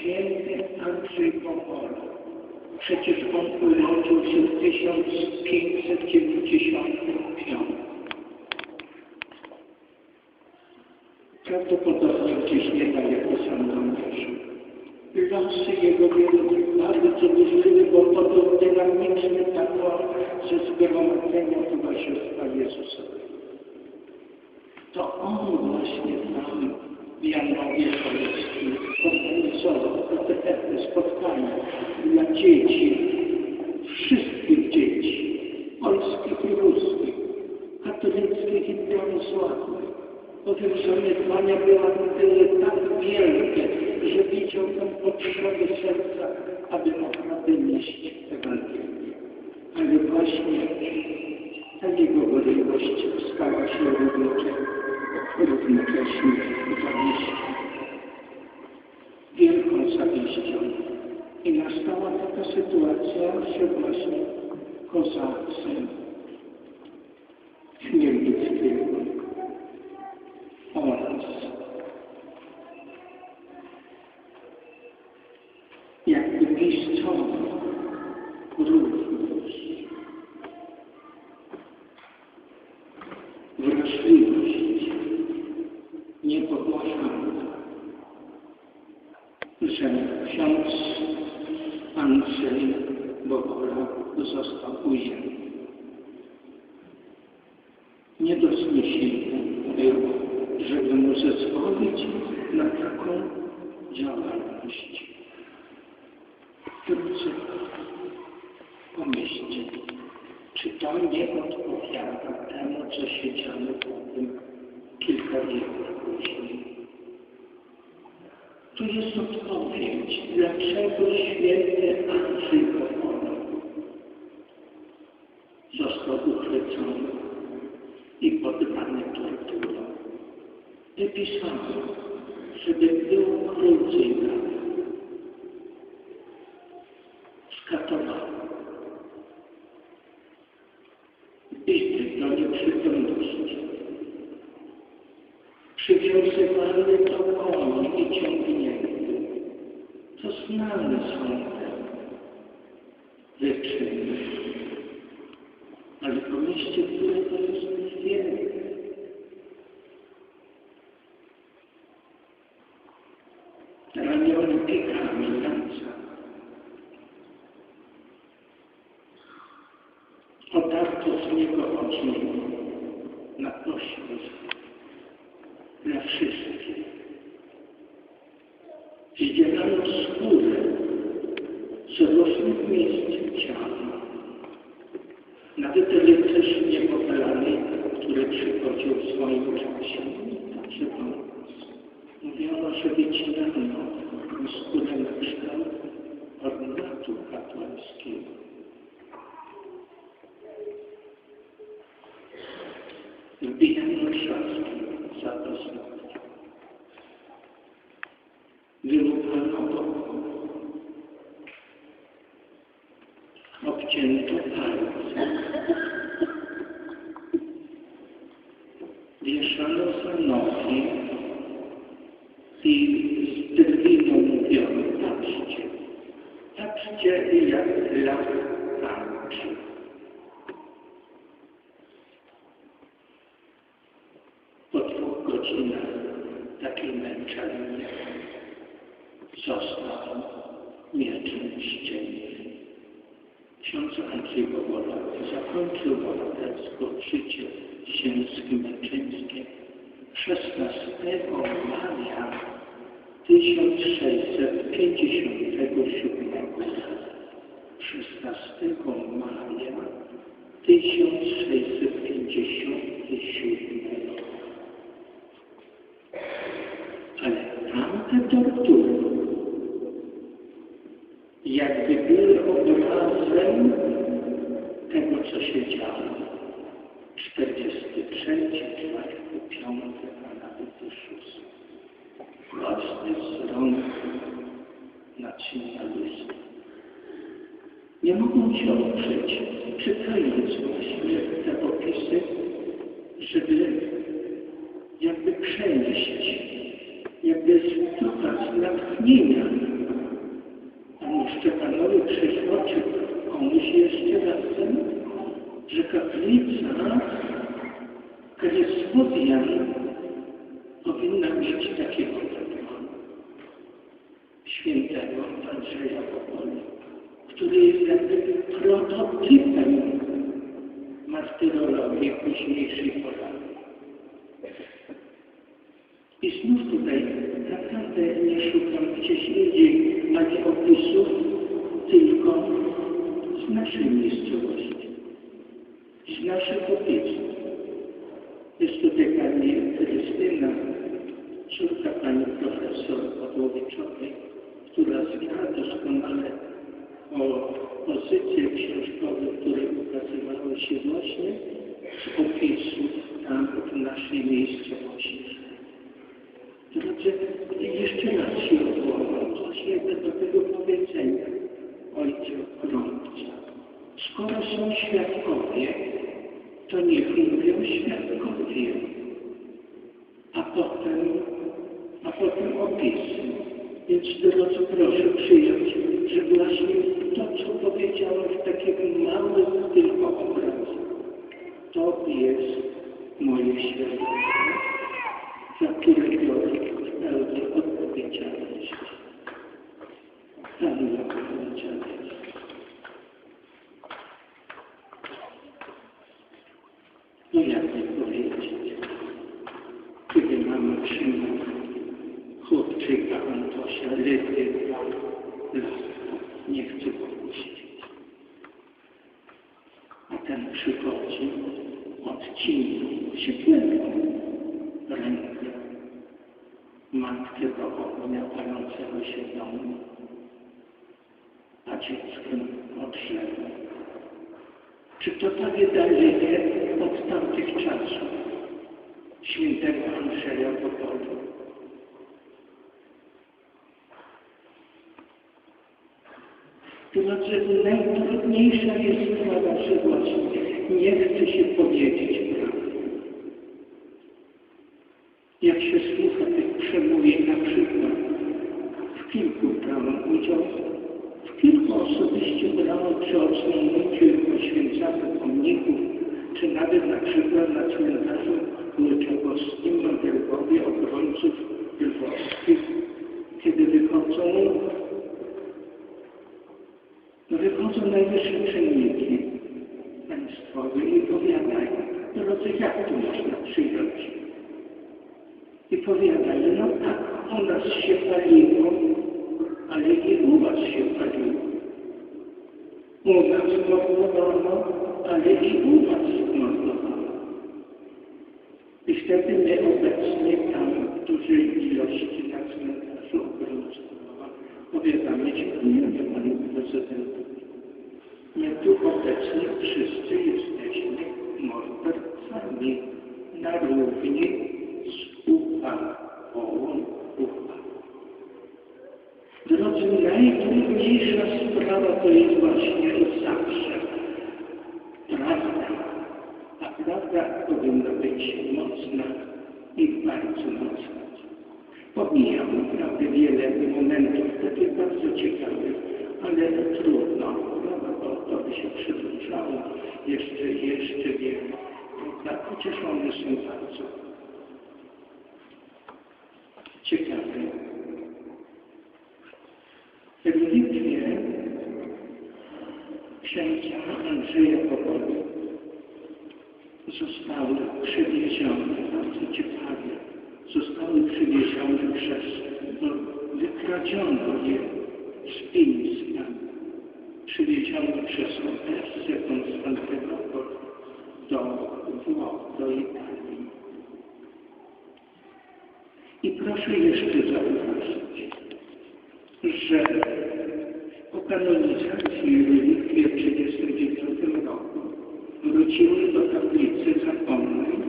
święty Andrzej Bobola. Przecież on urodził się w 1595. Prawdopodobnie gdzieś niedaleko Sandomierza. Losy jego były bardzo burzliwe, bo to był dynamiczny tabor ze zgromadzenia Towarzystwa Jezusowego. To on właśnie tam w Janowie Polskim organizował te spotkania dla dzieci, wszystkich dzieci, polskich i ruskich, katolickich i prawosławnych. Powiem, że wyzwania była tyle tak wielkie, że widział tam potrzeby serca, aby naprawdę nieść Ewangelię. Ale właśnie ta jego gorywość stała się równocześnie Nastała taka sytuacja, że właśnie kozacy Chmielnickiego oraz jakby miejscowo również wrażliwość niepogłaszana, że ksiądz Andrzej Bobola został ujęty. Nie do zniesienia było, żeby mu zezwolić na taką działalność. Wkrótce pomyślcie, czy to nie odpowiada temu, co się działo potem kilka wieków później. Tu jest odpowiedź, dlaczego święty Andrzej Bobola został uchwycony i poddany torturom. Wypisano, żeby było krócej skatowano. Przywiązywany do koni i ciągnięty. To znane są te wyczyny. Ale pomyślcie, które to jest wielkie. Raniony pikami ręce. Odarto z niego oczy na pośród dla wszystkich. Zdzielano skórę z różnych miejsc ciała. Nawet rycerz niepopalany, który przychodził w swoim czasie, także pomóc. Mówiono, że wycinano skórę na kształt ornatu kapłańskiego. Wbijano trzaski za to Wieszano za nogi i z drwiną mówiono, patrzcie, patrzcie jak las tańczy. Po dwóch godzinach takiej męczarni został mieczem ścięty. Ksiądz Andrzej Bobola zakończył bohatersko życie ziemskie męczeńskie 16 maja 1657 roku. 16 maja 1657 roku. Jakby były obrazem tego, co się działo. 43, 4, 5, a nawet i 6. Właśnie z rąk nacjonalistów. Nie mogą się oprzeć, czytając właśnie te opisy, żeby jakby przenieść, jakby szukać natchnienia przychodził komuś jeszcze razem, że kaplica Krysłowian powinna mieć takiego świętego Andrzeja Popolnego, który jest jakby prototypem martyrologii późniejszej Polaków. I znów tutaj naprawdę nie szukam gdzieś indziej ani opisów, tylko z naszej miejscowości, z naszych opisów. Jest tutaj pani Krystyna, córka pani profesor Pawłowiczowej, która zna doskonale o pozycje książkowe, które ukazywały się właśnie z opisów tam w naszej miejscowości. Drodzy, jeszcze raz się odwołam właśnie do tego powiedzenia ojca Krąbca. Skoro są świadkowie, to niech mówią świadkowie, a potem, a potem opisy. Więc drodzy, proszę przyjąć, że właśnie to, co powiedziałem w takim małym tylko obrazie, to jest moje świadectwo, za które biorę odpowiedzialność. Pełną odpowiedzialność. No jak nie powiedzieć, kiedy mamy trzymać chłopczyka Antosia dwa lata, nie chce popuścić. A ten przychodzi, odcina ciepłego rękę. Matkę ognia palącego się domu, a dzieckiem od. Czy to tak wydalenie od tamtych czasów świętego Andrzeja Popolu? Drodzy, najtrudniejsza jest sprawa, właśnie nie chce się powiedzieć prawdy. Jak się słucha tych przemówień na przykład, w kilku brałem udział, w kilku osobiście brałem przy odsłonięciu i poświęcaniu pomników, czy nawet na przykład na cmentarzu Łyczakowskim na Wielkowie obrońców lwowskich, kiedy wychodzą, no wychodzą najwyższe czynniki państwowe i powiadają, drodzy, jak to można przyjąć? I powiadają, no tak, się paliło, ale i u się paliło. U nas mordowano, ale i u was mordowano. I wtedy my obecnie tam w dużej ilości na cmentarzu obrońców powiadamy, dziękujemy panu prezydentowi. My tu obecni wszyscy jesteśmy mordercami na równi z upałą upa. Drodzy, najtrudniejsza sprawa to jest właśnie zawsze prawda. A prawda powinna być mocna i bardzo mocna. Pomijam naprawdę wiele momentów takich bardzo ciekawych, ale trudno, bo to by się przedłużało jeszcze, jeszcze wiele. Prawda? Chociaż one są bardzo ciekawe. Litwie księcia Andrzeja zostały przywiezione, bardzo ciekawie, zostały przywiezione przez, no, wykradziono je z Pińska, przywiezione przez Odersę, Konstantynopol do Włoch, do Italii. I proszę jeszcze zauważyć, że po kanonizacji w Litwie w 1939 roku wróciły do kaplicy zakonnej